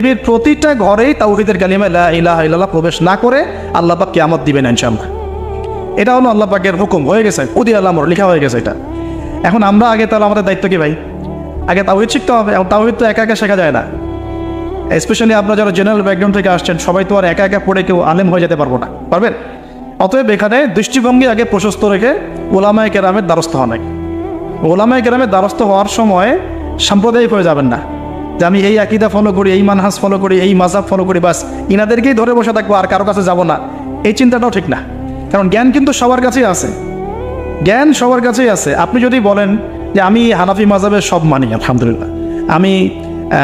পৃথিবীর প্রতিটা ঘরেই তাওহিদের কালিমা লা ইলাহা ইল্লাল্লাহ প্রবেশ না করে আল্লাহ পাক কিয়ামত দিবেন ইনশাআল্লাহ। এটা হলো আল্লাহ পাকের হুকুম, হয়ে গেছে। উদি আল্লাহ লেখা হয়ে গেছে এটা। এখন আমরা আগে তাহলে আমাদের দায়িত্ব কি ভাই? আগে তাওহিদ শিখতে হবে এবং তাওহিদ তো একা একা শেখা যায় না। স্পেশালি আপনারা যারা জেনারেল ব্যাকগ্রাউন্ড থেকে আসছেন, সবাই তো আর একা একা পড়ে কেউ আলেম হয়ে যেতে পারব না, পারবেন? অতএব এখানে দৃষ্টিভঙ্গি আগে প্রশস্ত রেখে ওলামায় কেরামের দ্বারস্থ নাই ওলামায় কেরামের দ্বারস্থ হওয়ার সময় সাম্প্রদায়িক হয়ে যাবেন না। যে আমি এই আকিদা ফলো করি, এই মানহাস ফলো করি, এই মাজাব ফলো করি, বাস ইনাদেরকেই ধরে বসে থাকব, আর কারও কাছে যাব না। এই চিন্তাটাও ঠিক না। কারণ জ্ঞান কিন্তু সবার কাছেই আছে। জ্ঞান সবার কাছেই আছে। আপনি যদি বলেন যে আমি হানাফি মাজাবের সব মানি, আলহামদুলিল্লাহ। আমি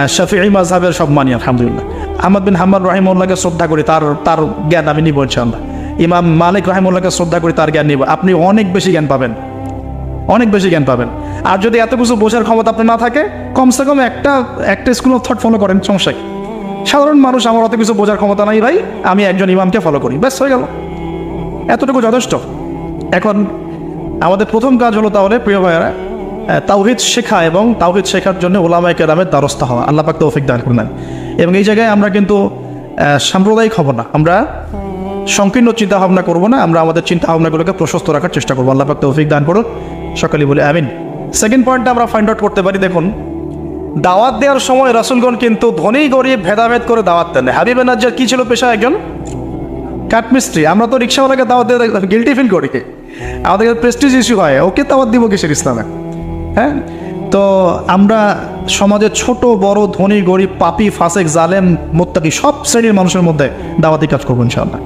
শফিঈ মাজাবের সব মানি, আলহামদুলিল্লাহ। আহমদ বিন হাম্মদ রাহিমুল্লাহকে শ্রদ্ধা করি, তার তার জ্ঞান আমি নিব ইনশাআল্লাহ। ইমাম মালিক রাহিমুল্লাহকে শ্রদ্ধা করি, তার জ্ঞান নিব। আপনি অনেক বেশি জ্ঞান পাবেন। অনেক বেশি জ্ঞান পাবেন। আর যদি এত কিছু বোঝার ক্ষমতা আপনার না থাকে, কমসে কম একটা একটা স্কুল অফ থট ফলো করেন, সমস্যা সাধারণ মানুষ আমার অত কিছু বোঝার ক্ষমতা নাই ভাই, আমি একজন ইমামকে ফলো করি, ব্যাস হয়ে গেল। এতটুকু যথেষ্ট। এখন আমাদের প্রথম কাজ হলো তাহলে, প্রিয় ভাইয়েরা তাওহিদ শেখা এবং তাওহিদ শেখার জন্য ওলামায় কেরামের দ্বারস্থ হওয়া। আল্লাহ পাক তৌফিক দান করে নেন এবং এই জায়গায় আমরা কিন্তু সাম্প্রদায়িক হব না। আমরা সংকীর্ণ চিন্তা ভাবনা করব না, আমরা আমাদের চিন্তা ভাবনাগুলোকে প্রশস্ত রাখার চেষ্টা করব। আল্লাহ পাক তৌফিক দান করুন সকালে বলে আমিন। সেকেন্ড পয়েন্টটা আমরা ফাইন্ড আউট করতে পারি, দেখুন। দাওয়াত দেওয়ার সময় রাসুলগণ কিন্তু ধনী, গরিব, ভেদাভেদ করে দাওয়াত দেন হাবিবে নাজ্জার কী ছিল পেশা একজন? কাঠমিস্ত্রি। আমরা তো রিক্সাওয়ালাকে দাওয়াত দিয়ে গিলটি ফিল করি আমাদের প্রেস্টিজ ইস্যু হয়, ওকে দাওয়াত দিব কিসের ইসলামে? হ্যাঁ? তো আমরা সমাজের ছোট, বড়, ধনী, গরিব, পাপি, ফাসেক, জালেম, মোত্তাকি সব শ্রেণির মানুষের মধ্যে দাওয়াতি কাজ করব ইনশাআল্লাহ।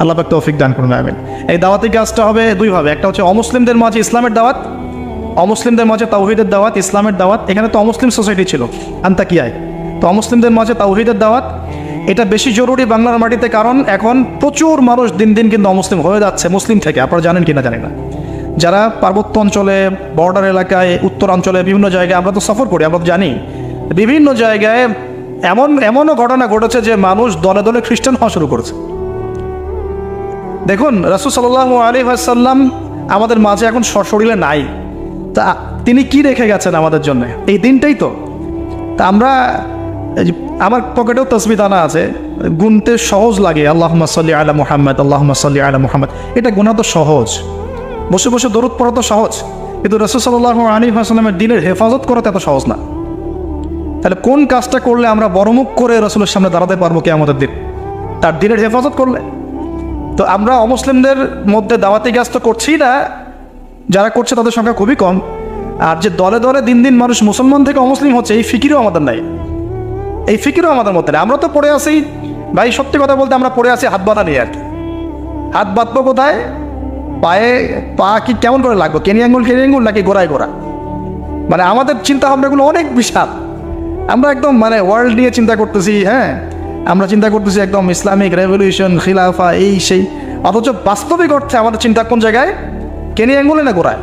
আল্লাহ পাক তৌফিক দান করুন, আমিন। এই দাওয়াতি কাজটা হবে দুইভাবে একটা হচ্ছে অমুসলিমদের মাঝে ইসলামের দাওয়াত, অমুসলিমদের মাঝে তাওহিদের দাওয়াত, ইসলামের দাওয়াত। এখানে তো অমুসলিম সোসাইটি ছিল, আন্তাকিয়ায়। তো অমুসলিমদের মাঝে তাওহিদের দাওয়াত, এটা বেশি জরুরি বাংলার মাটিতে কারণ এখন প্রচুর মানুষ দিন দিন কিন্তু অমুসলিম হয়ে যাচ্ছে, মুসলিম থেকে। আপনারা জানেন কিনা জানি না। যারা পার্বত্য অঞ্চলে, বর্ডার এলাকায় উত্তরাঞ্চলে বিভিন্ন জায়গায় আমরা তো সফর করি, আমরা তো জানি। বিভিন্ন জায়গায় এমন, এমনও ঘটনা ঘটেছে যে মানুষ দলে দলে খ্রিস্টান হওয়া শুরু করেছে। দেখুন, রাসুল সাল্লাহ আলী আসাল্লাম আমাদের মাঝে এখন সশরীরে নাই। তা তিনি কি রেখে গেছেন আমাদের জন্য? এই দিনটাই তো। তা আমরা আমার পকেটেও তসবি দানা আছে, গুনতে সহজ লাগে আল্লাহ সাল্লি আলা মুহাম্মদ আল্লাহ সাল্লি আলা মুহাম্মদ। এটা গুণা তো সহজ। বসে বসে দরুদ পড়া তো সহজ, কিন্তু রসুল সাল্লাহ আলী আসলামের দিনের হেফাজত করা এত সহজ না। তাহলে কোন কাজটা করলে আমরা বড়মুখ করে রসুলের সামনে দাঁড়াতে পারব কে আমাদের দিন? তার দিনের হেফাজত করলে। তো আমরা অমুসলিমদের মধ্যে দাওয়াতি কাজ তো করছি না, যারা করছে তাদের সংখ্যা খুবই কম। আর যে দলে দলে দিন দিন মানুষ মুসলমান থেকে অমুসলিম হচ্ছে, এই ফিকিরও আমাদের নাই। এই ফিকিরও আমাদের মধ্যে নেই। আমরা তো পড়ে আছি, ভাই, সত্যি কথা বলতে আমরা পড়ে আছি হাত বাঁধা নিয়ে আর কি। হাত বাঁধবো কোথায়? পায়ে পা কি কেমন করে লাগবো? কেনি আঙ্গুল কেনি আঙ্গুল নাকি গোড়ায় গোড়া? মানে আমাদের চিন্তা ভাবনাগুলো অনেক বিশাল। আমরা একদম মানে ওয়ার্ল্ড নিয়ে চিন্তা করতেছি হ্যাঁ? আমরা চিন্তা করতেছি একদম ইসলামিক রেভলিউশন খিলাফা, এই সেই। অথচ বাস্তবিক অর্থে আমাদের চিন্তা কোন জায়গায়? কেনি আঙ্গুলে না গোড়ায়?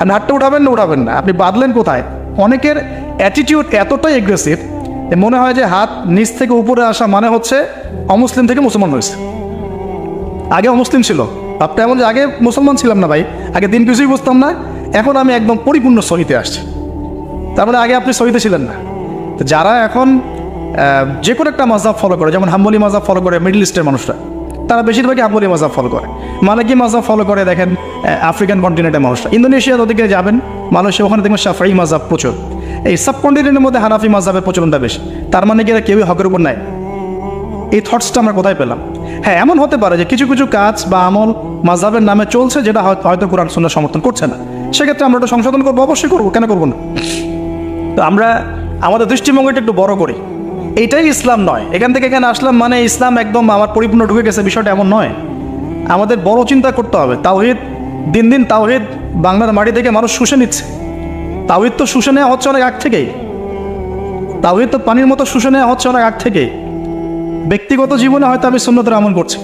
আর হাতটা উঠাবেন না উঠাবেন না, আপনি বাঁধলেন কোথায়? অনেকের অ্যাটিটিউড এতটাই এগ্রেসিভ মনে হয় যে হাত নিচ থেকে উপরে আসা মানে হচ্ছে অমুসলিম থেকে মুসলমান হয়েছে। আগে অমুসলিম ছিল। আপনি এমন যে আগে মুসলমান ছিলাম না ভাই, আগে দিন কিছুই বুঝতাম না, এখন আমি একদম পরিপূর্ণ সহিতে আসছি। তার মানে আগে আপনি সহিতে ছিলেন না। যারা এখন যে কোনো একটা মাজাব ফলো করে, যেমন হাম্বলি মাজাব ফলো করে মিডল ইস্টের মানুষরা। তারা বেশিরভাগই হাম্বলি মাজাব ফলো করে। মালিকি মাজাব ফলো করে, দেখেন আফ্রিকান কন্টিনেন্টের মানুষরা। ইন্দোনেশিয়ার ওদিকে যাবেন, মালয়েশিয়া, ওখানে দেখবেন সাফাই মাজাব প্রচুর। এই সাবকন্টিনেন্টের মধ্যে হানাফি মাজাবের প্রচলনটা বেশি। তার মানে কি এরা কেউই হকের উপর নাই? এই থটসটা আমরা কোথায় পেলাম? হ্যাঁ এমন হতে পারে যে কিছু কিছু কাজ বা আমল মাজাবের নামে চলছে যেটা হয়- হয়তো কোরআন, সুন্নাহ সমর্থন করছে না। সেক্ষেত্রে আমরা ওটা সংশোধন করব? অবশ্যই করব। কেন করব না? তো আমরা, আমাদের দৃষ্টিভঙ্গিটা একটু বড় করি। এইটাই ইসলাম নয়। এখান থেকে এখানে আসলাম মানে ইসলাম একদম আমার পরিপূর্ণ ঢুকে গেছে, বিষয়টা এমন নয়। আমাদের বড় চিন্তা করতে হবে। তাওহিদ, দিন দিন তাওহিদ বাংলার মাটি থেকে মানুষ শুষে নিচ্ছে। তাওহিদ তো শুষে নেওয়া হচ্ছে অনেক আগ থেকেই। তাওহিদ তো পানির মতো শুষে নেওয়া হচ্ছে অনেক আগ থেকেই। ব্যক্তিগত জীবনে হয়তো আমি সুন্নতের আমল করছি।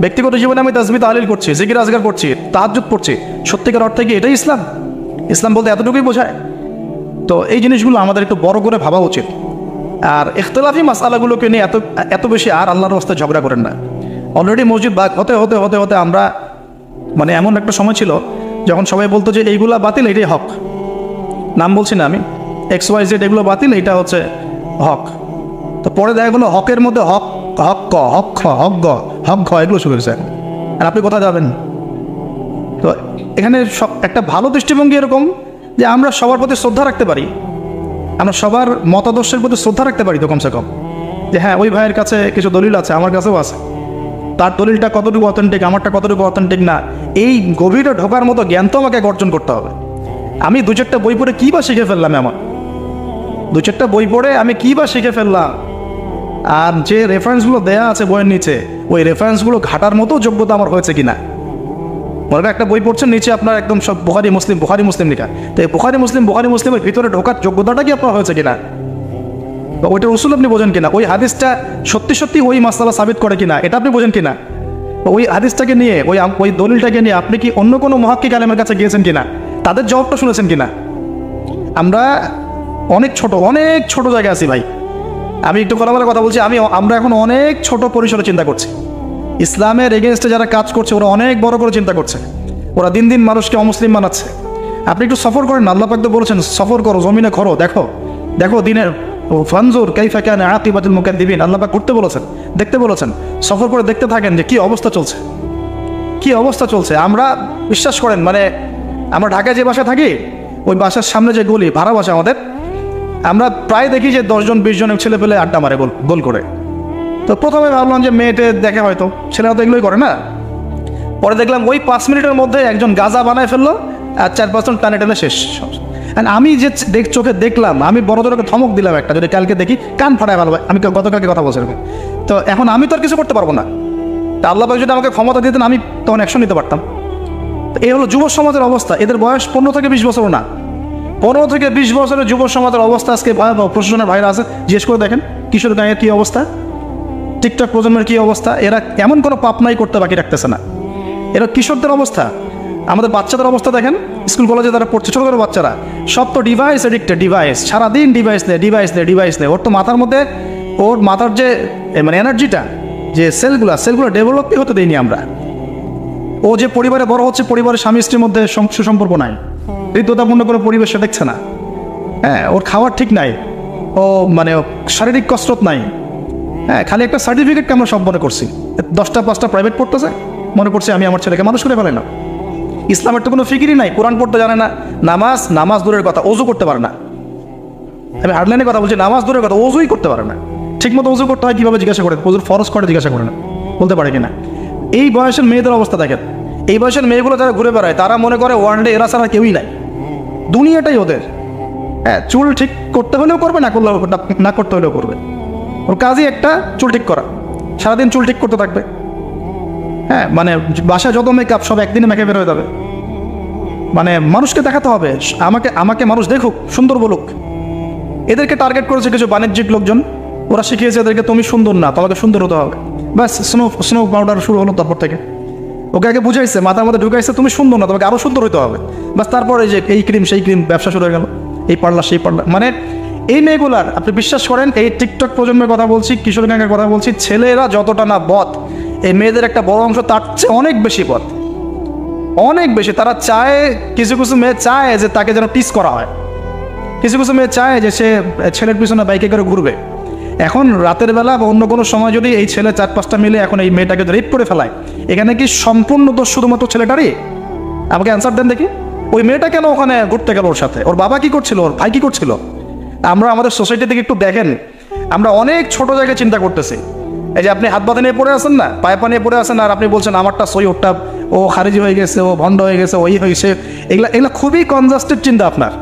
ব্যক্তিগত জীবনে আমি তাজমি তাহলিল করছি, জিকির, আজগার করছি তাহাজুদ পড়ছি সত্যিকার অর্থে কি এটাই ইসলাম? ইসলাম বলতে এতটুকুই বোঝায়। তো এই জিনিসগুলো আমাদের একটু বড় করে ভাবা উচিত। আর ইখতলাফি মাসালাগুলোকে নিয়ে এত এত বেশি আর আল্লাহর রাস্তায় ঝগড়া করেন না। অলরেডি মসজিদ বাগ হতে হতে হতে হতে আমরা মানে এমন একটা সময় ছিল যখন সবাই বলতো যে এইগুলা বাতিল, এটাই হক। নাম বলছি না আমি। এক্স ওয়াই জেড এগুলো বাতিল, এটা হচ্ছে হক। তো পরে দেখা গেলো হকের মধ্যে হক হক ক, হক খ, হক গ, হক ঘ এগুলো শুরু হয়েছে আর আপনি কোথায় যাবেন? তো এখানে সব, একটা ভালো দৃষ্টিভঙ্গি এরকম যে আমরা সবার প্রতি শ্রদ্ধা রাখতে পারি। আমরা সবার মতাদর্শের প্রতি শ্রদ্ধা রাখতে পারি তো কমসে কম। যে হ্যাঁ ওই ভাইয়ের কাছে কিছু দলিল আছে, আমার কাছেও আছে। তার দলিলটা কতটুকু অথেন্টিক আমারটা কতটুকু অথেন্টিক না, এই গভীরে ঢোকার মতো জ্ঞান তো আমাকে অর্জন করতে হবে। আমি দু চারটা বই পড়ে কী বা শিখে ফেললাম আমার দু চারটা বই পড়ে আমি কী বা শিখে ফেললাম? আর যে রেফারেন্সগুলো দেয়া আছে বইয়ের নিচে, ওই রেফারেন্সগুলো ঘাটার মতো যোগ্যতা আমার হয়েছে কিনা? করেন একটা বই পড়ছেন, নিচে আপনার একদম সব বুহারি মুসলিম বুহারি মুসলিম লেখা। তো এই বুহারি মুসলিম বুহারি মুসলিমের ভিতরে ঢোকার যোগ্যতাটা কি আপনার হয়েছে কিনা? বা ওইটার উসুল আপনি বোঝেন কিনা? ওই হাদিসটা সত্যি সত্যি ওই মাসালা সাবিত করে কিনা? এটা আপনি বোঝেন কিনা? ওই হাদিসটাকে নিয়ে, ওই ওই দলিলটাকে নিয়ে আপনি কি অন্য কোনো মহাক্কিক আলেমের কাছে গিয়েছেন কিনা? তাদের জবাবটা শুনেছেন কিনা? আমরা অনেক ছোট অনেক ছোট জায়গায় আছি ভাই। আমি একটু খোলামেলা কথা বলছি, আমি, আমরা এখন অনেক ছোট পরিসরে চিন্তা করছি। ইসলামের এগেনস্টে যারা কাজ করছে ওরা অনেক বড় করে চিন্তা করছে। ওরা দিন দিন মানুষকে অমুসলিম বানাচ্ছে। আপনি একটু সফর করেন না, আল্লাহ পাক তো বলেছেন সফর করো জমিনে করো দেখো। দেখো দিনের ও ফানজুর কাইফা কেন আকিবাতুল মুকান দিবিন আল্লাহ পাক ঘুরতে বলেছেন দেখতে বলেছেন। সফর করে দেখতে থাকেন যে কি অবস্থা চলছে। কি অবস্থা চলছে। আমরা বিশ্বাস করেন মানে আমরা ঢাকায় যে বাসায় থাকি ওই বাসার সামনে যে গলি ভাড়া বাসা আমাদের আমরা প্রায় দেখি যে দশজন বিশ জন ছেলে পেলে আড্ডা মারে গোল গোল করে। তো প্রথমে ভাবলাম যে মেয়েটে দেখে হয়তো ছেলেরা তো এগুলোই করে না? পরে দেখলাম ওই পাঁচ মিনিটের মধ্যে একজন গাজা বানায় ফেলল, আর চার পাঁচজন টানে টানে শেষ And আমি যে দেখ চোখে দেখলাম, আমি বড়দেরকে ধমক দিলাম একটা, যদি কালকে দেখি কান ফাটায় ভালো, আমি গতকালকে কথা বলছি এরকম। তো এখন আমি তো আর কিছু করতে পারব না। তা আল্লাহ যদি আমাকে ক্ষমতা দিতেন, আমি তখন অ্যাকশন নিতে পারতাম। তো এই হলো যুব সমাজের অবস্থা। এদের বয়স পনেরো থেকে বিশ বছর না। পনেরো থেকে বিশ বছরের যুব সমাজের অবস্থা আজকে প্রশাসনের ভাইরা আছে। জিজ্ঞেস করে দেখেন, কিশোর গাঁয়ের কী অবস্থা? টিকটক প্রজন্মের কী অবস্থা? এরা এমন কোনো পাপ নাই করতে বাকি রাখতেছে না। এরা কিশোরদের অবস্থা। আমাদের বাচ্চাদের অবস্থা দেখেন, স্কুল, কলেজে তারা পড়ছে, ছোটো ছোটো বাচ্চারা, সব তো ডিভাইস এডিক্টেড ডিভাইস সারাদিন ডিভাইস নেয় ডিভাইস নেয় ডিভাইস নেয়। ওর তো মাথার মধ্যে, ওর মাথার যে মানে এনার্জিটা যে সেলগুলো সেলগুলো ডেভেলপই হতে দেয়নি আমরা। ও যে পরিবারে বড় হচ্ছে, পরিবারের স্বামী স্ত্রীর মধ্যে সুসম্পর্ক নাই। হৃদ্যতাপূর্ণ করে পরিবেশে দেখছে না। হ্যাঁ ওর খাওয়ার ঠিক নাই। ও মানে শারীরিক কসরত নাই। হ্যাঁ খালি একটা সার্টিফিকেটকে আমরা সব মনে করছি। দশটা, পাঁচটা প্রাইভেট পড়তেছে, মনে করছি আমি আমার ছেলেকে মানুষ করে ফেলে না ইসলামের তো কোনো ফিকিরই নাই, কোরআন পড়তে জানে না, নামাজ নামাজ দূরের কথা, অজু করতে পারে না। আমি হার্ডলাইনে কথা বলছি, নামাজ দূরের কথা, অজুই করতে পারে না। ঠিক মতো অজু করতে হয়, কীভাবে জিজ্ঞাসা করে? অজুর ফরজ করে জিজ্ঞাসা করে না? বলতে পারে কিনা? এই বয়সের মেয়েদের অবস্থা দেখেন। এই বয়সের মেয়েগুলো যারা ঘুরে বেড়ায়, তারা মনে করে ওয়ার্ল্ডে এরা ছাড়া কেউই নাই। দুনিয়াটাই ওদের। হ্যাঁ চুল ঠিক করতে হলেও করবে, না করলে না- না করতে হলেও করবে। ওর কাজই একটা চুল ঠিক করা। সারাদিন চুল ঠিক করতে থাকবে। হ্যাঁ মানে বাসায় যত মেকআপ সব একদিনে মেকআপ বের হয়ে যাবে। মানে মানুষকে দেখাতে হবে। আমাকে আমাকে মানুষ দেখুক, সুন্দর বলুক। এদেরকে টার্গেট করেছে কিছু বাণিজ্যিক লোকজন। ওরা শিখিয়েছে এদেরকে, তুমি সুন্দর না, তোমাকে সুন্দর হতে হবে। ব্যাস স্নো স্নো পাউডার শুরু হলো তারপর থেকে। ওকে আগে বুঝাইছে, মাথার মধ্যে ঢুকাইছে, তুমি সুন্দর না, তোমাকে আরও সুন্দর হতে হবে। বাস তারপরে যে, এই ক্রিম সেই ক্রিম ব্যবসা শুরু হয়ে গেল। এই পার্লার সেই পার্লার মানে এই মেয়েগুলার, আপনি বিশ্বাস করেন, এই টিকটক প্রজন্মের কথা বলছি, কিশোর গ্যাংয়ের কথা বলছি, ছেলেরা যতটা না বধ এই মেয়েদের একটা বড় অংশ তার চেয়ে অনেক বেশি পথ অনেক বেশি, তারা চায়, কিছু কিছু মেয়ে চায় যে তাকে যেন টিস করা হয়। কিছু কিছু মেয়ে চায় যে সে ছেলের পিছনে বাইকে করে ঘুরবে। এখন রাতের বেলা বা অন্য কোনো সময় যদি এই ছেলে চার পাঁচটা মিলে এখন এই মেয়েটাকে রেপ করে ফেলায়, এখানে কি সম্পূর্ণ দোষ শুধুমাত্র ছেলেটারই? আমাকে অ্যান্সার দেন দেখি। ওই মেয়েটা কেন ওখানে ঘুরতে গেল ওর সাথে? ওর বাবা কি করছিল? ওর ভাই কি করছিল? আমরা আমাদের সোসাইটি থেকে একটু দেখেন, আমরা অনেক ছোট জায়গায় চিন্তা করতেছি। এই যে আপনি হাত বাঁধে নিয়ে পড়ে আছেন না, পায়ে পা নিয়ে পড়ে আছেন আর আপনি বলছেন, আমারটা সই ওরটা, ও খারিজি হয়ে গেছে, ও ভণ্ড হয়ে গেছে, ওই হয়েছে। এগুলা এগুলা খুবই কনজাস্টেড চিন্তা আপনার।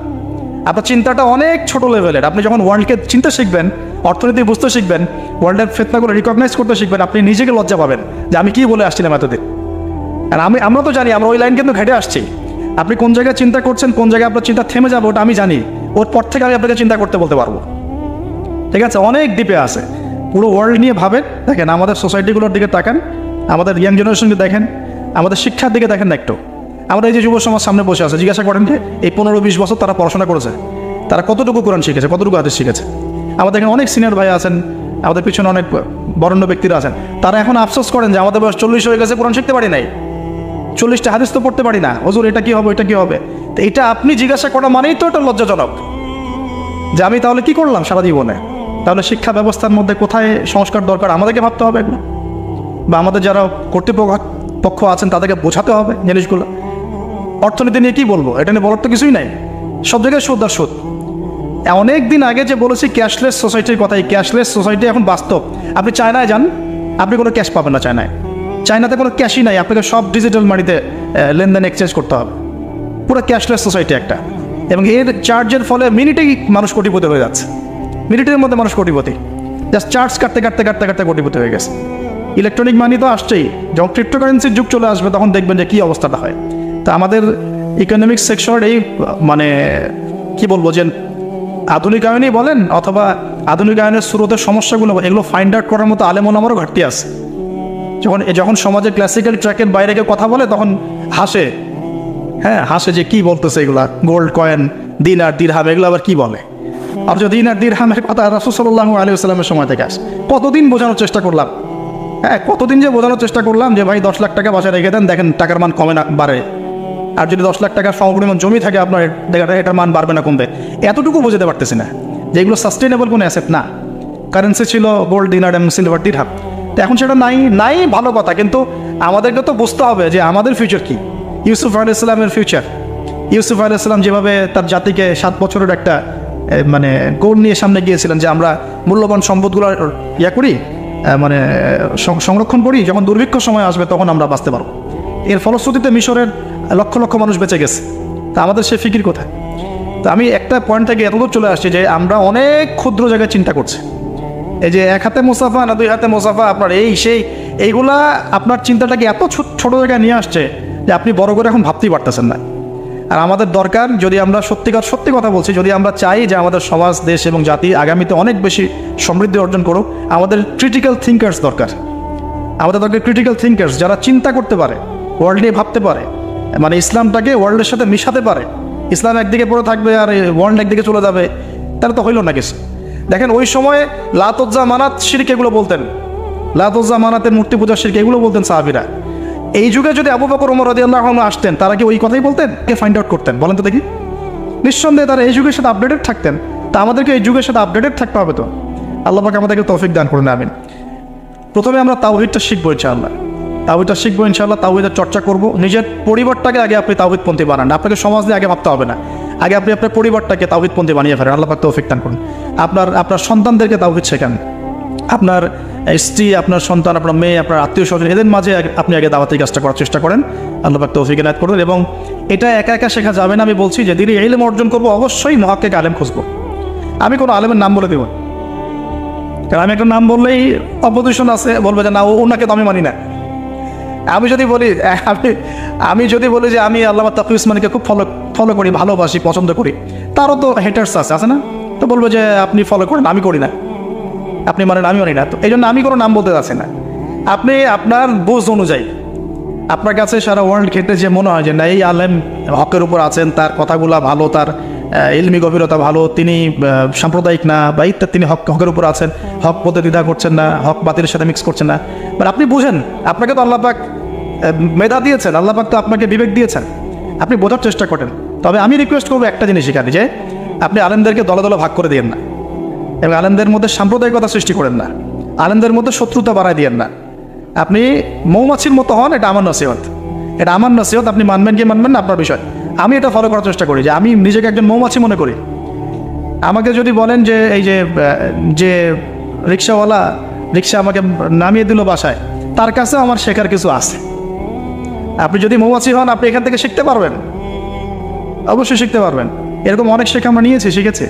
আপনার চিন্তাটা অনেক ছোট লেভেলের আপনি যখন ওয়ার্ল্ডকে চিন্তা শিখবেন, অর্থনীতি বুঝতে শিখবেন ওয়ার্ল্ডের ফেতনাগুলো রিকগনাইজ করতে শিখবেন, আপনি নিজেকে লজ্জা পাবেন যে আমি কি বলে আসছিলাম এতদিন। আর আমি, আমরা তো জানি, আমরা ওই লাইন কিন্তু ঘেটে আসছি। আপনি কোন জায়গায় চিন্তা করছেন, কোন জায়গায় আপনার চিন্তা থেমে যাবে, ওটা আমি জানি। ওর পর থেকে আমি আপনাকে চিন্তা করতে বলতে পারব। ঠিক আছে? অনেক দ্বীপে আছে। পুরো ওয়ার্ল্ড নিয়ে ভাবেন। দেখেন, আমাদের সোসাইটিগুলোর দিকে তাকান। আমাদের ইয়াং জেনারেশনকে দেখেন। আমাদের শিক্ষার দিকে দেখেন একটু। আমাদের এই যে যুব সমাজ সামনে বসে আছে, জিজ্ঞাসা করেন যে, এই পনেরো বিশ বছর তারা পড়াশোনা করেছে? তারা কতটুকু কোরআন শিখেছে, কতটুকু হাদিস শিখেছে? আমাদের এখানে অনেক সিনিয়র ভাই আছেন। আমাদের পিছনে অনেক বরণ্য ব্যক্তিরা আছেন। তারা এখন আফসোস করেন যে, আমাদের বয়স চল্লিশ হয়ে গেছে, কোরআন শিখতে পারি নাই। চল্লিশটা হাদিস তো পড়তে পারি না। হজুর, এটা কি হবে এটা কি হবে? তো এটা আপনি জিজ্ঞাসা করা মানেই তো এটা লজ্জাজনক। যে আমি তাহলে কি করলাম সারা জীবনে? তাহলে শিক্ষা ব্যবস্থার মধ্যে কোথায় সংস্কার দরকার? আমাদেরকে ভাবতে হবে এগুলো। বা আমাদের যারা কর্তৃপক্ষ পক্ষ আছেন, তাদেরকে বোঝাতে হবে জিনিসগুলো। অর্থনীতি নিয়ে কি বলব? এটা নিয়ে বলার তো কিছুই নাই। সব জায়গায় সুদ আর সুদ। অনেক দিন আগে যে বলেছি ক্যাশলেস সোসাইটির কথা এই ক্যাশলেস সোসাইটি এখন বাস্তব। আপনি চায়নায় যান, আপনি কোনো ক্যাশ পাবেন না চায়নায়। চায়নাতে কোনো ক্যাশই নাই, আপনাকে সব ডিজিটাল মানিতে লেনদেন এক্সচেঞ্জ করতে হবে। পুরো ক্যাশলেস সোসাইটি একটা। এবং এর চার্জের ফলে মিনিটেই মানুষ কোটিপতি হয়ে যাচ্ছে। মিনিটের মধ্যে মানুষ কোটিপতি। জাস্ট চার্জ কাটতে কাটতে কাটতে কাটতে কোটিপতি হয়ে গেছে। ইলেকট্রনিক মানি তো আসছেই। যখন ক্রিপ্টোকারেন্সির যুগ চলে আসবে, তখন দেখবেন যে কী অবস্থাটা হয়। তা আমাদের ইকোনমিক সেকশন এই মানে কি বলব যে আধুনিকায়নই বলেন, অথবা আধুনিকায়নের স্রোতের সমস্যাগুলো, এগুলো ফাইন্ড আউট করার মতো আলেমন আমারও ঘাটতি আছে। যখন যখন সমাজে ক্লাসিক্যাল ট্র্যাকের বাইরে কেউ কথা বলে, তখন হাসে। হ্যাঁ হাসে যে কি বলতেছে এগুলা? গোল্ড কয়েন দিন আর দিরহাম, এগুলো আবার কি বলে? আর যদি দিন আর দিরহামের কথা রাসুসাল্লাহ আলী আসসালামের সময় থেকে আসে। কতদিন বোঝানোর চেষ্টা করলাম? হ্যাঁ কতদিন যে বোঝানোর চেষ্টা করলাম যে, ভাই, দশ লাখ টাকা বাসায় রেখে দেন, দেখেন টাকার মান কমে না, বাড়ে। আর যদি দশ লাখ টাকার সমপরিমাণ জমি থাকে, আপনার দেখা যায় এটার মান বাড়বে না, কমবে। এতটুকু বোঝাতে পারতেছি না যে এগুলো সাস্টেনেবল কোনো অ্যাসেট না। কারেন্সি ছিল গোল্ড দিনার এবং সিলভার দিরহাম। তো এখন সেটা নাই নাই ভালো কথা, কিন্তু আমাদেরকে তো বুঝতে হবে যে আমাদের ফিউচার কি। ইউসুফ আল ইসলামের ফিউচার ইউসুফ আল ইসলাম যেভাবে তার জাতিকে সাত বছরের একটা মানে গোল নিয়ে সামনে গিয়েছিলেন যে আমরা মূল্যবান সম্পদগুলো ইয়া করি মানে সংরক্ষণ করি, যখন দুর্ভিক্ষ সময় আসবে তখন আমরা বাঁচতে পারব। এর ফলশ্রুতিতে মিশরের লক্ষ লক্ষ মানুষ বেঁচে গেছে। তা আমাদের সে ফিকির কোথায়? তো আমি একটা পয়েন্ট থেকে এতদূর চলে আসছি যে আমরা অনেক ক্ষুদ্র জায়গায় চিন্তা করছি। এই যে এক হাতে মুসাফা না দুই হাতে মুসাফা, আপনার এই সেই, এইগুলা আপনার চিন্তাটাকে এত ছোট জায়গায় নিয়ে আসছে যে আপনি বড় করে এখন ভাবতেই পারতেছেন না? আর আমাদের দরকার, যদি আমরা সত্যিকার সত্যি কথা বলছি, যদি আমরা চাই যে আমাদের সমাজ, দেশ এবং জাতি আগামীতে অনেক বেশি সমৃদ্ধি অর্জন করুক, আমাদের ক্রিটিক্যাল থিঙ্কার্স দরকার। আমাদের দরকার ক্রিটিক্যাল থিঙ্কার্স যারা চিন্তা করতে পারে ওয়ার্ল্ড নিয়ে ভাবতে পারে মানে ইসলামটাকে ওয়ার্ল্ডের সাথে মিশাতে পারে। ইসলাম একদিকে পড়ে থাকবে আর ওয়ার্ল্ড একদিকে চলে যাবে, তাহলে তো হইল না কিছু। দেখেন ওই সময়ে লাতজ্জা মানাত শিরিক এগুলো বলতেন। লাতজ্জা মানাতের মূর্তি পূজা শিরিক এগুলো বলতেন সাহাবিরা। এই যুগে যদি আবু বকর ওমর রদি আল্লাহ আসতেন, তারা কি ওই কথাই বলতেন? কে ফাইন্ড আউট করতেন। বলেন তো দেখি। নিঃসন্দেহে তারা এই যুগের সাথে আপডেটেড থাকতেন। তা আমাদেরকে এই যুগের সাথে আপডেটেড থাকতে হবে তো। আল্লাহ পাক আমাদেরকে তৌফিক দান করুন, আমিন। প্রথমে আমরা তাওহিদটা শিখব ইনশাআল্লাহ। তাওহিদটা শিখব ইনশাআল্লাহ, তাওহিদের চর্চা করব। নিজের পরিবারটাকে আগে আপনি তাওহিদপন্থী বানান। আপনাকে সমাজ নিয়ে আগে ভাবতে হবে না। আগে আপনি আপনার পরিবারটাকে তাওহিদপন্থী বানিয়ে ফেলেন, আল্লাহ পাক তৌফিক দান করুন। আপনার আপনার সন্তানদেরকে তাওহিদ শেখান। আপনার স্ত্রী, আপনার সন্তান, আপনার মেয়ে, আপনার আত্মীয় স্বজন, এদের মাঝে আপনি আগে দাওয়াতি কাজটা করার চেষ্টা করেন। আল্লাহ পাক তৌফিক এনায়ত করুন এবং এটা একা একা শেখা যাবে না। আমি বলছি যে দিদি এলেম অর্জন করব, অবশ্যই মহাক্কেক আলেম খুঁজবো। আমি কোনো আলেমের নাম বলে দেবো। কারণ আমি একটা নাম বললেই অপোজিশন আছে, বলবে যে না, ও ওনাকে তো আমি মানি না। আমি যদি বলি, আমি আমি যদি বলি যে আমি আল্লাহ তাকি উসমানিকে খুব ফলো ফলো করি, ভালোবাসি, পছন্দ করি। তারও তো হেটার্স আছে আছে না? তো বলব যে আপনি ফলো করেন, আমি করি না। আপনি মানেন আমি মানি না। তো এই জন্য আমি কোনো নাম বলতে চাচ্ছি না। আপনি আপনার বোঝ অনুযায়ী, আপনার কাছে সারা ওয়ার্ল্ড ক্ষেত্রে যে মনে হয় যে, না, এই আলেম হকের উপর আছেন, তার কথাগুলা ভালো, তার ইলমি গভীরতা ভালো, তিনি সাম্প্রদায়িক না, বা ইত্যাদি, তিনি হক, হকের উপর আছেন, হক পথে দ্বিধা করছেন না, হক বাতিলের সাথে মিক্স করছেন না। মানে আপনি বুঝেন, আপনাকে তো আল্লাপাক মেধা দিয়েছেন আল্লাপাক তো আপনাকে বিবেক দিয়েছেন। আপনি বোঝার চেষ্টা করেন। তবে আমি রিকোয়েস্ট করব একটা জিনিস এখানে, যে আপনি আলেমদেরকে দলে দলে ভাগ করে দিয়েন না। এবং আলেমদের মধ্যে সাম্প্রদায়িকতা সৃষ্টি করেন না। আলেমদের মধ্যে শত্রুতা বাড়ায় দিয়েন না। আপনি মৌমাছির মতো হন, এটা আমার নসিহত। এটা আমার নসিহত, আপনি মানবেন কি মানবেন না, আপনার বিষয়। আমি এটা ফলো করার চেষ্টা করি, যে আমি নিজেকে একজন মৌমাছি মনে করি। আমাকে যদি বলেন যে, এই যে যে রিক্সাওয়ালা রিক্সা আমাকে নামিয়ে দিল বাসায়, তার কাছে আমার শেখার কিছু আছে। আপনি যদি মৌমাছি হন, আপনি এখান থেকে শিখতে পারবেন। অবশ্যই শিখতে পারবেন। এরকম অনেক শেখা আমরা নিয়েছি, শিখেছি।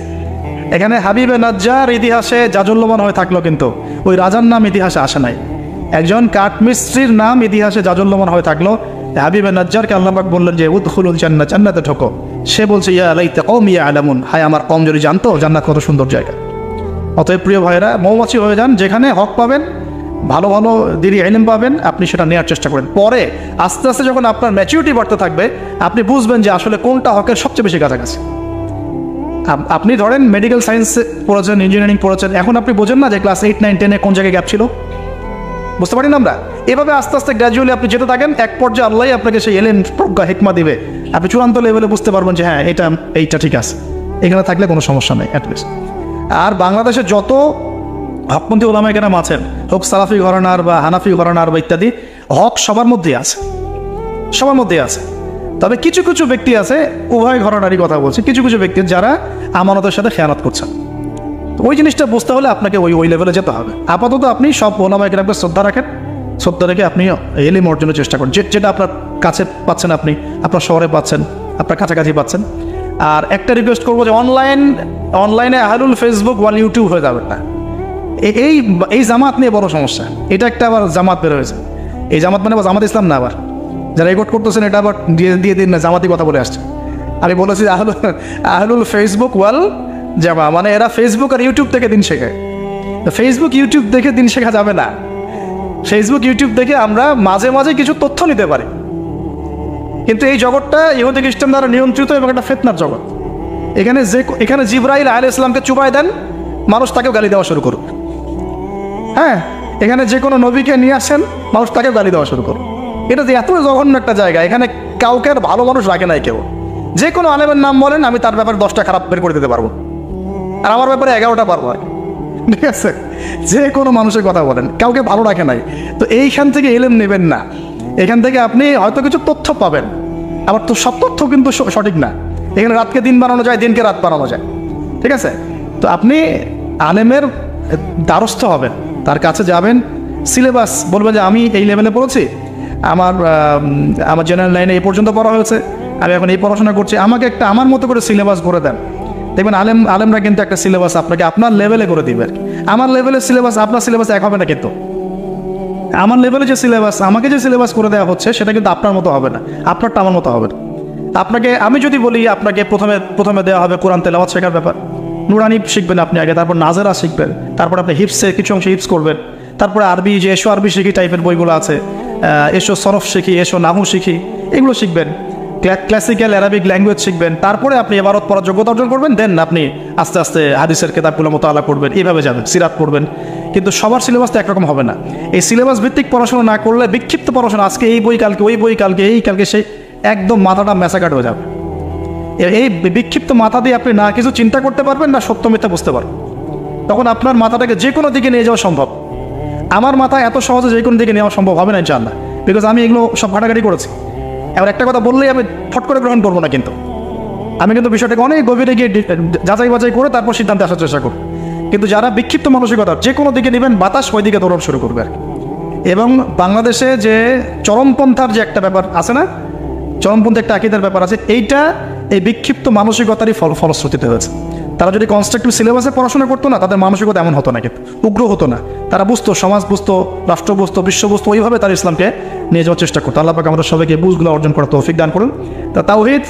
এখানে হাবিবে নাজ্জার ইতিহাসে জাজল্যমান হয়ে থাকল কিন্তু। ওই রাজার নাম ইতিহাসে আসে নাই। একজন কাঠমিস্ত্রির নাম ইতিহাসে জাজল্যমান হয়ে থাকল। হাবিবে নাজ্জারকে আল্লাহবাক বললেন যে, উদ্খুলুল জান্নাত, জান্নাতে ঢোকো। সে বলছে, ইয়া আলাইতে কম ইয়া আলামুন হায় আমার কম যদি জানতো, জান্নাত কত সুন্দর জায়গা। অতএব প্রিয় ভাইয়েরা, মৌমাছি হয়ে যান, যেখানে হক পাবেন ভালো ভালো, দিদি এলিম পাবেন, আপনি সেটা নেওয়ার চেষ্টা করেন। পরে আস্তে আস্তে যখন আপনার ম্যাচিউরিটি বাড়তে থাকবে, আপনি বুঝবেন যে আসলে কোনটা হকের সবচেয়ে বেশি কাছাকাছি আপ- আপনি ধরেন মেডিকেল সায়েন্স পড়েছেন ইঞ্জিনিয়ারিং পড়েছেন, এখন আপনি বোঝেন না যে ক্লাস এইট নাইন টেনে কোন জায়গায় গ্যাপ ছিল। বুঝতে পারি না আমরা? এভাবে আস্তে আস্তে গ্র্যাজুয়ালি আপনি যেতে থাকেন, এক পর্যায়ে আল্লাহ আপনাকে সেই এলেন প্রজ্ঞা হেকমা দিবে। আপনি চূড়ান্ত লেভেলে বুঝতে পারবেন যে হ্যাঁ এটা, এইটা ঠিক আছে। এখানে থাকলে কোনো সমস্যা নেই অ্যাটলিস্ট আর বাংলাদেশে যত হকপন্থী ওলামা এখানে আছেন। হোক সালাফি ঘরানার বা হানাফি ঘরানার বা ইত্যাদি, হক সবার মধ্যেই আছে। সবার মধ্যেই আছে। তবে কিছু কিছু ব্যক্তি আছে, উভয় ঘরানারই কথা বলছে, কিছু কিছু ব্যক্তি যারা আমানতের সাথে খেয়ানত করছেন। ওই জিনিসটা বুঝতে হলে আপনাকে ওই ওই লেভেলে যেতে হবে। আপাতত আপনি সব ওলামা একরামকে শ্রদ্ধা রাখেন। শ্রদ্ধা রেখে আপনি এলিম অর্জনের চেষ্টা করেন। যেটা আপনার কাছে পাচ্ছেন আপনি, আপনার শহরে পাচ্ছেন, আপনার কাছাকাছি পাচ্ছেন। আর একটা রিকোয়েস্ট করব যে অনলাইন অনলাইনে আহলুল ফেসবুক ওয়ান ইউটিউব হয়ে যাবে না। এই এই জামাত নিয়ে বড় সমস্যা। এটা একটা আবার জামাত বের হয়েছে। এই জামাত মানে আবার জামাত ইসলাম না আবার। যারা রেকর্ড করতেছেন, এটা আবার দিয়ে দিয়ে দিন না, জামাতি কথা বলে আসছে। আমি বলেছি আহলুল আহলুল ফেসবুক ওয়াল জামা মানে এরা ফেসবুক আর ইউটিউব থেকে দিন শেখে ফেসবুক, ইউটিউব দেখে দিন শেখা যাবে না। ফেসবুক, ইউটিউব দেখে আমরা মাঝে মাঝে কিছু তথ্য নিতে পারি। কিন্তু এই জগৎটা ইহুদি, খ্রিস্টান দ্বারা নিয়ন্ত্রিত এবং একটা ফেতনার জগৎ। এখানে যে এখানে জিব্রাইল আল ইসলামকে চুপাই দেন, মানুষ তাকেও গালি দেওয়া শুরু করুক। হ্যাঁ এখানে যে কোনো নবীকে নিয়ে আসেন মানুষ তাকেও গালি দেওয়া শুরু করুক এটা যে এত জঘন্য একটা জায়গা, এখানে কাউকে আর ভালো মানুষ রাখে নাই কেউ। যে কোনো আলেমের নাম বলেন, আমি তার ব্যাপারে দশটা খারাপ বের করে দিতে পারব। আর আমার ব্যাপারে এগারোটা পারব। ঠিক আছে? যে কোনো মানুষের কথা বলেন, কাউকে ভালো রাখে নাই। তো এইখান থেকে এলেম নেবেন না। এখান থেকে আপনি হয়তো কিছু তথ্য পাবেন। আবার তো সব তথ্য কিন্তু সঠিক না। এখানে রাতকে দিন বানানো যায়, দিনকে রাত বানানো যায়। ঠিক আছে? তো আপনি আলেমের দ্বারস্থ হবেন। তার কাছে যাবেন। সিলেবাস বলবেন যে আমি এই লেভেলে পড়েছি। আমার আমার জেনারেল লাইনে এই পর্যন্ত পড়া হয়েছে। আমি এখন এই পড়াশোনা করছি। আমাকে একটা আমার মতো করে সিলেবাস করে দেন। দেখবেন আলেম, আলেমরা কিন্তু একটা সিলেবাস আপনাকে আপনার লেভেলে করে দিবে আমার লেভেলের সিলেবাস, আপনার সিলেবাস এক হবে না কিন্তু। আমার লেভেলে যে সিলেবাস, আমাকে যে সিলেবাস করে দেওয়া হচ্ছে, সেটা কিন্তু আপনার মতো হবে না। আপনারটা আমার মতো হবে না। আপনাকে, আমি যদি বলি, আপনাকে প্রথমে প্রথমে দেওয়া হবে কোরআন তেলাওয়াত শেখার ব্যাপার। নুরানি শিখবেন আপনি আগে, তারপর নাজারা শিখবেন, তারপর আপনি হিপসে কিছু অংশ হিপস করবেন, তারপরে আরবি যে এসো আরবি শিখি টাইপের বইগুলো আছে এসো সরফ শিখি, এসো নাহু শিখি, এগুলো শিখবেন। ক্লাসিক্যাল অ্যারাবিক ল্যাঙ্গুয়েজ শিখবেন, তারপরে আপনি এবারত পড়ার যোগ্যতা অর্জন করবেন দেন আপনি আস্তে আস্তে হাদিসের কেতাবগুলো মতো আলাপ করবেন এইভাবে যাবেন, সিরাত পড়বেন। কিন্তু সবার সিলেবাস তো একরকম হবে না। এই সিলেবাস ভিত্তিক পড়াশোনা না করলে বিক্ষিপ্ত পড়াশোনা, আজকে এই বই, কালকে ওই বই, কালকে এই, কালকে সেই, একদম মাথাটা ম্যাসাকাট হয়ে যাবে। এই বিক্ষিপ্ত মাথা দিয়ে আপনি না কিছু চিন্তা করতে পারবেন, না সত্য মিথ্যা বুঝতে পারবেন। তখন আপনার মাথাটাকে যে কোনো দিকে নিয়ে যাওয়া সম্ভব। আমার মাথা এত সহজে যে কোনো দিকে নেওয়া সম্ভব হবে না, ইনশাআল্লাহ। বিকজ আমি এগুলো সব ঘাটাঘাটি করেছি। এবার একটা কথা বললেই আমি ফট করে গ্রহণ করব না কিন্তু। আমি কিন্তু বিষয়টাকে অনেক গভীরে গিয়ে যাচাই বাছাই করে তারপর সিদ্ধান্তে আসার চেষ্টা করব। কিন্তু যারা বিক্ষিপ্ত মানসিকতা যে কোনো দিকে নেবেন, বাতাস ওই দিকে দৌড়ানো শুরু করবে আর। এবং বাংলাদেশে যে চরমপন্থার যে একটা ব্যাপার আছে না, চরমপন্থী একটা আকিদার ব্যাপার আছে, এইটা এই বিক্ষিপ্ত মানসিকতারই ফল ফলশ্রুতিতে হয়েছে তারা যদি কনস্ট্রাকটিভ সিলেবাসে পড়াশোনা করতো না, তাদের মানসিকতা এমন হতো না কিন্তু। উগ্র হতো না। তারা বুঝতো, সমাজ বুঝতো, রাষ্ট্র বুঝতো, বিশ্ব বুঝতো, ওইভাবে তারা ইসলামকে নিয়ে যাওয়ার চেষ্টা করতো। আল্লাহ পাক আমাদের সবাইকে বুঝগুলো অর্জন করার তৌফিক দান করুন। তা তাওহিদ,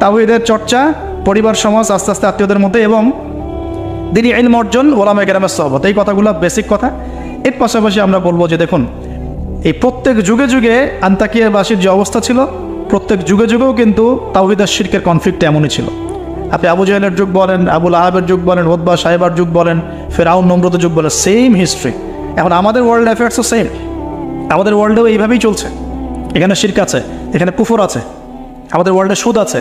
তাওহিদের চর্চা, পরিবার, সমাজ, আস্তে আস্তে আত্মীয়দের মধ্যে এবং দিনই ইলম অর্জন, ওলামা গ্রামের সহবত। এই কথাগুলো বেসিক কথা। এর পাশাপাশি আমরা বলব যে দেখুন, এই প্রত্যেক যুগে যুগে আন্তাকিয়াবাসীর যে অবস্থা ছিল প্রত্যেক যুগে যুগেও কিন্তু তাওহিদার শিরকের কনফ্লিক্ট এমনই ছিল। আপনি আবু জাহেলের যুগ বলেন আবুল আহাবের যুগ বলেন ওদবা সাহেবার যুগ বলেন, ফেরাউন নম্রতের যুগ বলেন সেম হিস্ট্রি এখন আমাদের ওয়ার্ল্ড অ্যাফেয়ার্সও সেম আমাদের ওয়ার্ল্ডেও এইভাবেই চলছে। এখানে শির্ক আছে, এখানে কুফর আছে, আমাদের ওয়ার্ল্ডে সুদ আছে,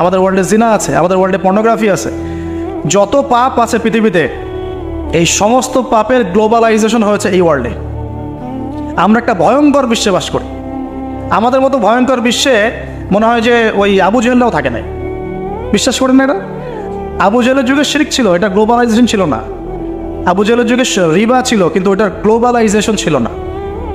আমাদের ওয়ার্ল্ডে জিনা আছে, আমাদের ওয়ার্ল্ডে পর্নোগ্রাফি আছে। যত পাপ আছে পৃথিবীতে, এই সমস্ত পাপের গ্লোবালাইজেশন হয়েছে এই ওয়ার্ল্ডে আমরা একটা ভয়ঙ্কর বিশ্বে বাস করি। আমাদের মতো ভয়ঙ্কর বিশ্বে মনে হয় যে ওই আবু জেহেলরাও থাকে নাই। বিশ্বাস করেন না এটা আবু জেহেলের যুগে শিরিক ছিল, এটা গ্লোবালাইজেশন ছিল না। আবু জেহেলের যুগে রিবা ছিল, কিন্তু ওটার গ্লোবালাইজেশন ছিল না।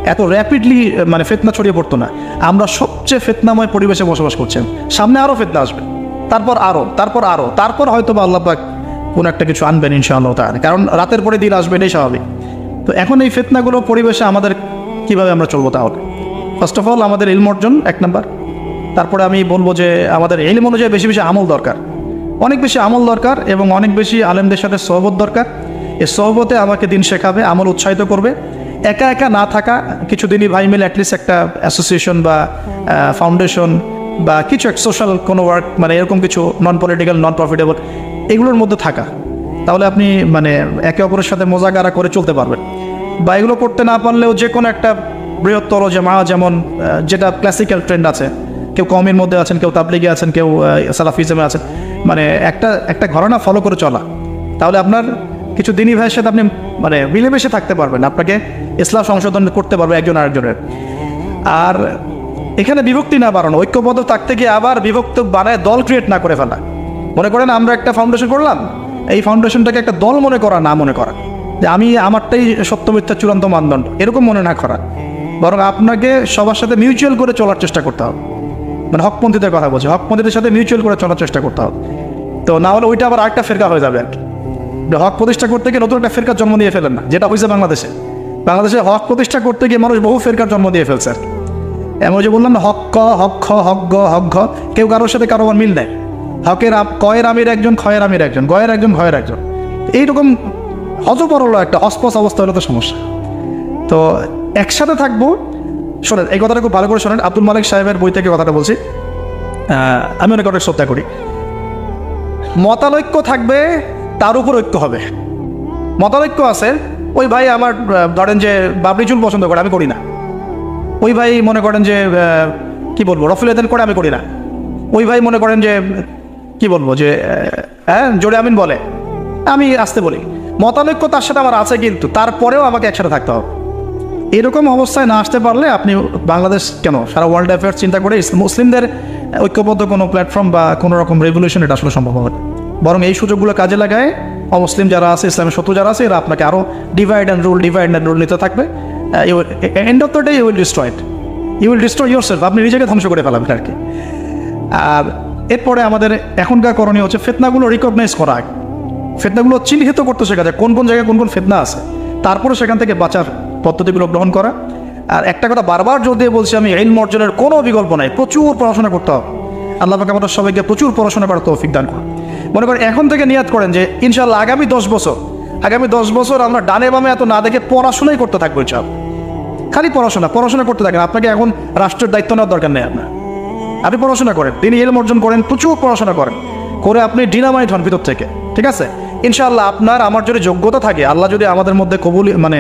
এত র্যাপিডলি মানে ফেতনা ছড়িয়ে পড়তো না। আমরা সবচেয়ে ফেতনাময় পরিবেশে বসবাস করছেন। সামনে আরও ফেতনা আসবে। তারপর আরও তারপর আরও তারপর হয়তো বা আল্লাপাক কোনো একটা কিছু আনবেন ইনশাআল্লাহ তার কারণ রাতের পরে দিন আসবে, এটাই স্বাভাবিক। তো এখন এই ফেতনাগুলো পরিবেশে আমাদের কীভাবে আমরা চলবো তাহলে? ফার্স্ট অফ অল আমাদের ইলম অর্জন, এক নাম্বার। তারপরে আমি বলব যে আমাদের ইলম অনুযায়ী বেশি বেশি আমল দরকার। অনেক বেশি আমল দরকার এবং অনেক বেশি আলেমদের সাথে সহবত দরকার। এ সহবতে আমাকে দিন শেখাবে, আমল উৎসাহিত করবে। একা একা না থাকা, কিছু দিনই ভাই মিলে অ্যাটলিস্ট একটা অ্যাসোসিয়েশন বা ফাউন্ডেশন বা কিছু এক সোশ্যাল কোনো ওয়ার্ক মানে এরকম কিছু নন পলিটিক্যাল নন প্রফিটেবল এগুলোর মধ্যে থাকা। তাহলে আপনি মানে একে অপরের সাথে মোজাগারা করে চলতে পারবেন। বা এগুলো করতে না পারলেও যে কোনো একটা বৃহত্তর জামা যেমন যেটা ক্লাসিক্যাল ট্রেন্ড আছে। কেউ কমের মধ্যে আছেন, কেউ তাবলিগে আছেন, কেউ সালাফিজমে আছেন। মানে একটা একটা ঘরানা ফলো করে চলা। তাহলে আপনার কিছু দিনী ভাইয়ের সাথে আপনি মানে মিলেমিশে থাকতে পারবেন। আপনাকে ইসলাম সংশোধন করতে পারবে একজন আরেকজনের। আর এখানে বিভক্তি না বাড়ানো, ঐক্যবদ্ধ থাকতে গিয়ে আবার বিভক্ত বানায়, দল ক্রিয়েট না করে ফেলা। মনে করেন আমরা একটা ফাউন্ডেশন করলাম, এই ফাউন্ডেশনটাকে একটা দল মনে করা, না মনে করা। যে আমি আমারটাই সত্য মিথ্যার চূড়ান্ত মানদণ্ড, এরকম মনে না করা। বরং আপনাকে সবার সাথে মিউচুয়াল করে চলার চেষ্টা করতে হবে। মানে হকপন্থীদের কথা বলছি, হকপন্থীদের সাথে মিউচুয়াল করে চলার চেষ্টা করতে হবে। তো না হলে ওইটা আবার আরেকটা ফেরকা হয়ে যাবে আর কি। হক প্রতিষ্ঠা করতে গিয়ে নতুন একটা ফেরকার জন্ম দিয়ে ফেলেন না, যেটা হয়েছে বাংলাদেশে। বাংলাদেশে হক প্রতিষ্ঠা করতে গিয়ে মানুষ বহু ফেরকার জন্ম দিয়ে ফেলছে আর। এমন যে বললাম না, হক ক, হক খ, হক গ, হক ঘ, কেউ কারোর সাথে কারও মিল নেয় হকের কয়ের আমির একজন ক্ষয়ের আমির একজন, গয়ের একজন, ঘয়ের একজন। এইরকম হজপরল একটা হসপস অবস্থা হলে তো সমস্যা। তো একসাথে থাকব। শোনেন, এই কথাটা খুব ভালো করে শোনেন। আব্দুল মালিক সাহেবের বই থেকে কথাটা বলছি। আমি অনেক অনেক শ্রদ্ধা করি। মতানৈক্য থাকবে, তার উপর ঐক্য হবে। মতানৈক্য আছে, ওই ভাই আমার ধরেন যে বাবরি চুল পছন্দ করে, আমি করি না। ওই ভাই মনে করেন যে কি বলব, রফিল এদেন করে আমি করি না। ওই ভাই মনে করেন যে, কি বলব যে হ্যাঁ জোরে আমিন বলে। আমি আসতে বলি। মতানৈক্য তার সাথে আমার আছে কিন্তু, তারপরেও আমাকে একসাথে থাকতে হবে। এরকম অবস্থায় না আসতে পারলে আপনি বাংলাদেশ কেন? সারা ওয়ার্ল্ড অ্যাফেয়ার্স চিন্তা করে মুসলিমদের ঐক্যবদ্ধ কোনো প্ল্যাটফর্ম বা কোনো রকম রেভলিউশন এটা আসলে সম্ভব হবে বরং এই সুযোগগুলো কাজে লাগায় অমুসলিম যারা আছে, ইসলামের শত্রু যারা আছে, এরা আপনাকে আরও divide and rule divide and rule নিতে থাকবে। End of the day you will destroyed you will destroy yourself আপনি নিজেকে ধ্বংস করে ফেলাবেন আর কি। আর এরপরে আমাদের এখনকার করণীয় হচ্ছে ফেতনাগুলো রিকগনাইজ করা। ফেতনাগুলো চিহ্নিত করতে শেখা যায় কোন কোন জায়গায় কোন কোন ফেতনা আছে। তারপরে সেখান থেকে বাঁচার পদ্ধতিগুলো গ্রহণ করা। আর একটা কথা বারবার জোর দিয়ে বলছি আমি আইন অর্জনের কোনো বিকল্প নাই, প্রচুর পড়াশোনা করতে হবে। আল্লাহ পাকে আমাদের সবাইকে প্রচুর পড়াশোনা করার তৌফিক দান করুন। মনে করেন এখন থেকে নিয়াত করেন যে ইনশাল্লাহ আগামী দশ বছর, আগামী দশ বছর আমরা ডানে বামে এত না দেখে পড়াশোনাই করতে থাকব ইনশাল খালি পড়াশোনা পড়াশোনা করতে থাকেন। আপনাকে এখন রাষ্ট্রের দায়িত্ব নেওয়ার দরকার নেই আপনার। আপনি পড়াশোনা করেন, তিনি এলম অর্জন করেন, প্রচুর পড়াশোনা করেন। করে আপনি ডিনামাইট হন ভিতর থেকে, ঠিক আছে? ইনশাআল্লাহ আপনার, আমার যদি যোগ্যতা থাকে, আল্লাহ যদি আমাদের মধ্যে কবুল মানে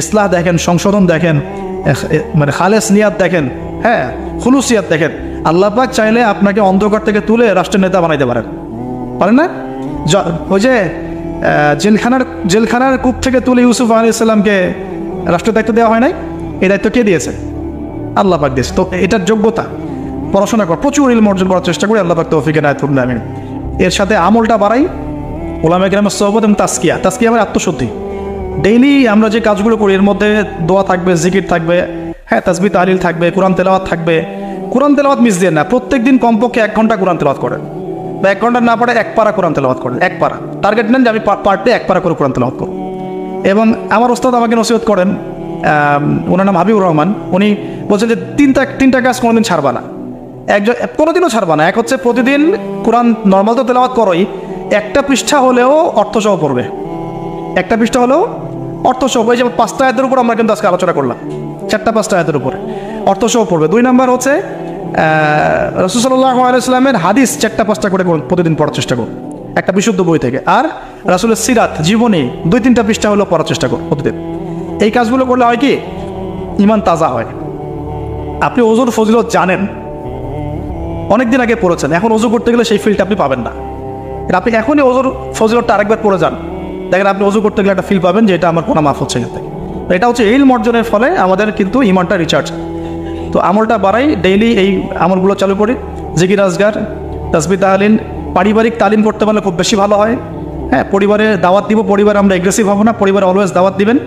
ইসলাহ দেখেন, সংশোধন দেখেন মানে খালেস নিয়াত দেখেন হ্যাঁ খুলুসিয়াত দেখেন। আল্লাহ পাক চাইলে আপনাকে অন্ধকার থেকে তুলে রাষ্ট্রের নেতা বানাইতে পারেন। পারেন না? ওই যে জেলখানার জেলখানার কূপ থেকে তুলে ইউসুফ আলী ইসলামকে রাষ্ট্রের দায়িত্ব দেওয়া হয় নাই? এই দায়িত্ব কে দিয়েছে? আল্লাহ পাক দিয়েছে। তো এটার যোগ্যতা, পড়াশোনা কর, প্রচুর ইলম অর্জন করার চেষ্টা করি, আল্লাহ পাক তৌফিকে নায়ত করুন আমিন। এর সাথে আমলটা বাড়াই ওলামে গ্রামের সহবত এবং তাস্কিয়া তাস্কিয়া আমার আত্মশুদ্ধি। ডেইলি আমরা যে কাজগুলো করি, এর মধ্যে দোয়া থাকবে, জিকির থাকবে হ্যাঁ তাসবি তালিল থাকবে, কোরআন তেলাওয়াত থাকবে। কোরআন তেলাওয়াত মিস দিয়ে না প্রত্যেক দিন কমপক্ষে এক ঘণ্টা কোরআন তেলাওয়াত করেন। বা এক ঘণ্টা না পারে এক পারা কোরআন তেলাওয়াত করেন, এক পারা। টার্গেট নেন যে আমি পার ডে এক পারা করে কোরআন তেলাওয়াত করব। এবং আমার ওস্তাদ আমাকে নসিহত করেন ওনার নাম হাবিবুর রহমান। উনি বলছেন যে তিনটা তিনটা কাজ কোনোদিন ছাড়বা না। একজন, কোনোদিনও ছাড়বা না। এক হচ্ছে প্রতিদিন কোরআন নর্মাল তো তেলাওয়াত করোই, একটা পৃষ্ঠা হলেও অর্থসহ পড়বে। একটা পৃষ্ঠা হলেও অর্থসহ ওই যেমন পাঁচটা আয়াতের উপর আমরা কিন্তু আজকে আলোচনা করলাম, চারটা পাঁচটা আয়াতের উপরে। অর্থসহ পড়বে। দুই নাম্বার হচ্ছে রসুসাল্লাহ আলাইস্লামের হাদিস চারটা পাঁচটা করে প্রতিদিন পড়ার চেষ্টা করুন। একটা বিশুদ্ধ বই থেকে। আর রাসুলের সিরাত, জীবনী, দুই তিনটা পৃষ্ঠা হলেও পড়ার চেষ্টা করুন প্রতিদিন। এই কাজগুলো করলে হয় কি? ইমান তাজা হয়। আপনি ওজুর ফজিলত জানেন। অনেকদিন আগে পড়েছেন। এখন অজু করতে গেলে সেই ফিলটা আপনি পাবেন না। আপনি এখনই ওজুর ফজিলতটা আরেকবার পড়ে যান। দেখেন, আপনি অজু করতে গেলে একটা ফিল পাবেন যে এটা আমার কোনো মাফ হচ্ছে এখান এটা হচ্ছে এই মর্জনের ফলে আমাদের কিন্তু ইমানটা রিচার্জ তো আমলটা বাড়াই ডেইলি এই আমলগুলো চালু করি। জিকির আজগার তসবি তালিন পারিবারিক তালিম করতে পারলে খুব বেশি ভালো হয়। হ্যাঁ পরিবারে দাওয়াত দিব, পরিবার আমরা এগ্রেসিভ হব না, পরিবার অলওয়েজ দাওয়াত দিবেন।